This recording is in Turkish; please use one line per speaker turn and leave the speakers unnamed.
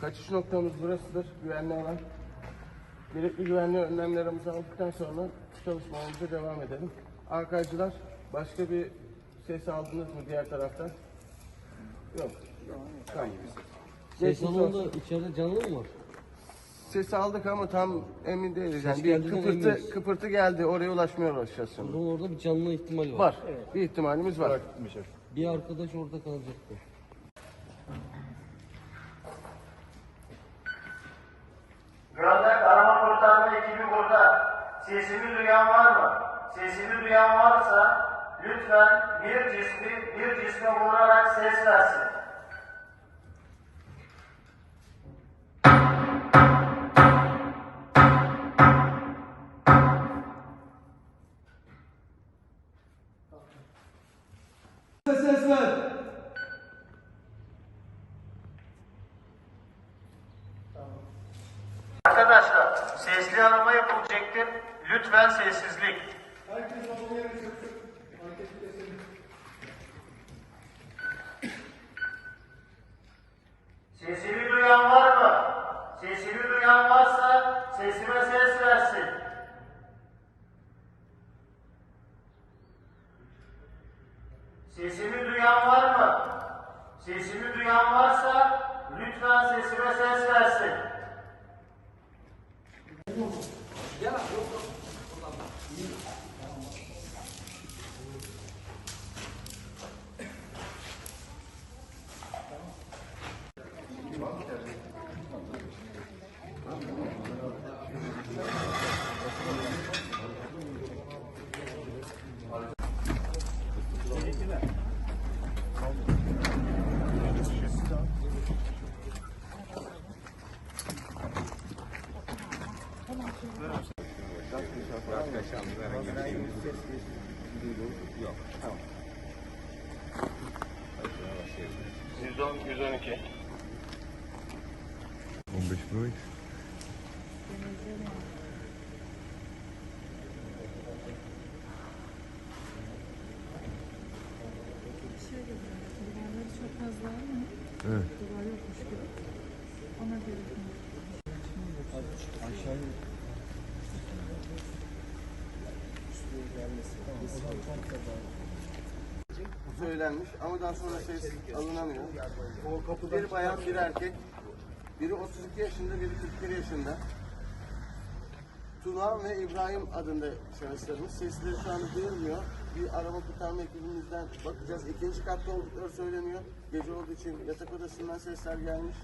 Kaçış noktamız burasıdır. Güvenli alan. Gerekli güvenli önlemlerimizi aldıktan sonra çalışmalarımıza devam edelim. Arkadaşlar başka bir ses aldınız mı diğer taraftan? Yok. Tamam.
Şey
Geçmiş olsun.
içeride canlı mı var?
Ses aldık ama tam emin değiliz. Yani bir
geldiğinden
kıpırtı,
eminiz.
kıpırtı geldi. Oraya ulaşmaya uğraşacağız
O
şimdi.
zaman orada bir canlı ihtimal var.
Var. Bir ihtimalimiz var.
Bir arkadaş orada kalacaktı.
Göldak arama kurtarma ekibi burada. Sesimi duyan var mı? Sesimi duyan varsa lütfen bir cismi bir cisme vurarak ses versin. Arkadaşlar sesli arama yapılacaktır. Lütfen sessizlik. Sesimi duyan var mı? Sesimi duyan varsa sesime ses versin. Sesimi duyan var mı? Sesimi duyan varsa lütfen sesime ses versin.
Şöyle bırakın. Duvarları çok fazla almayın. Evet. Duvar yokmuş gibi. Ona göre.
Söylenmiş ama daha sonra ses alınamıyor. Bir bayan, bir erkek. Biri 32 yaşında, biri 41 yaşında. Tuna ve İbrahim adında şahıslarımız. Sesleri şu anda duyulmuyor. Bir araba kurtarma ekibimizden bakacağız. İkinci katta oldukları söyleniyor. Gece olduğu için yatak odasından sesler gelmiş.